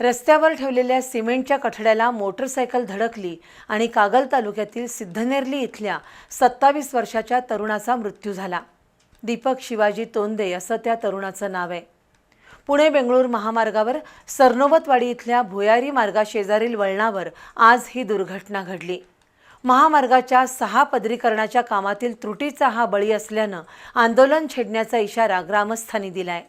रस्त्यावर ठेवलेल्या सिमेंटच्या कठड्याला मोटरसायकल धडकली आणि कागल तालुक्यातील सिद्धनेरली इथल्या सत्तावीस वर्षाच्या तरुणाचा मृत्यू झाला. दीपक शिवाजी तोंदे असं त्या तरुणाचं नाव आहे. पुणे बेंगळूर महामार्गावर सरनोबतवाडी इथल्या भुयारी मार्गाशेजारील वळणावर आज ही दुर्घटना घडली. महामार्गाच्या सहा पदरीकरणाच्या कामातील त्रुटीचा हा बळी असल्यानं आंदोलन छेडण्याचा इशारा ग्रामस्थांनी दिलाय.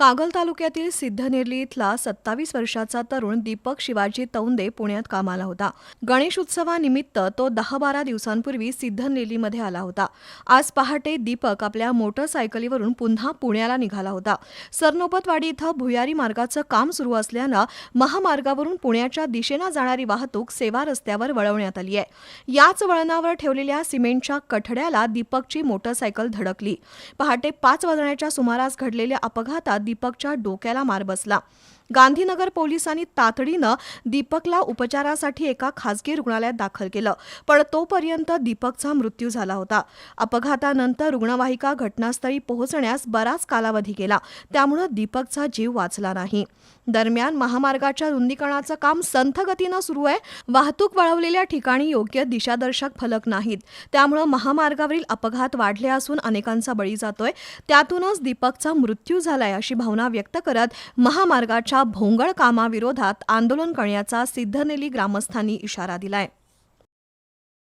कागल तालुक्यातील सिद्धनेरली इथला सत्तावीस वर्षाचा तरुण दीपक शिवाजी तौंदे पुण्यात कामाला होता. गणेश उत्सवानिमित्त तो दहा बारा दिवसांपूर्वी सिद्धनेरलीमध्ये आला होता. आज पहाटे दीपक आपल्या मोटरसायकलीवरून पुन्हा पुण्याला निघाला होता. सरनोबतवाडी इथं भुयारी मार्गाचं काम सुरू असल्यानं महामार्गावरून पुण्याच्या दिशेनं जाणारी वाहतूक सेवा रस्त्यावर वळवण्यात आली आहे. याच वळणावर ठेवलेल्या सिमेंटच्या कठड्याला दीपकची मोटरसायकल धडकली. पहाटे पाच वाजण्याच्या सुमारास घडलेल्या अपघातात दीपकच्या डोक्याला मार बसला. गांधीनगर पोलिसांनी तातडीनं दीपकला उपचारासाठी एका खासगी रुग्णालयात दाखल केलं पण तोपर्यंत दीपकचा मृत्यू झाला होता. अपघातानंतर रुग्णवाहिका घटनास्थळी पोहोचण्यास बराच कालावधी गेला त्यामुळं दीपकचा जीव वाचला नाही. दरम्यान महामार्गाच्या रुंदीकरणाचं काम संथगतीनं सुरू आहे. वाहतूक वळवलेल्या ठिकाणी योग्य दिशादर्शक फलक नाहीत. त्यामुळं महामार्गावरील अपघात वाढले असून अनेकांचा बळी जातोय. त्यातूनच दीपकचा मृत्यू झालाय अशी भावना व्यक्त करत महामार्गाच्या भोंगळ कामाविरोधात आंदोलन करण्याचा सिद्धनेली ग्रामस्थांनी इशारा दिलाय.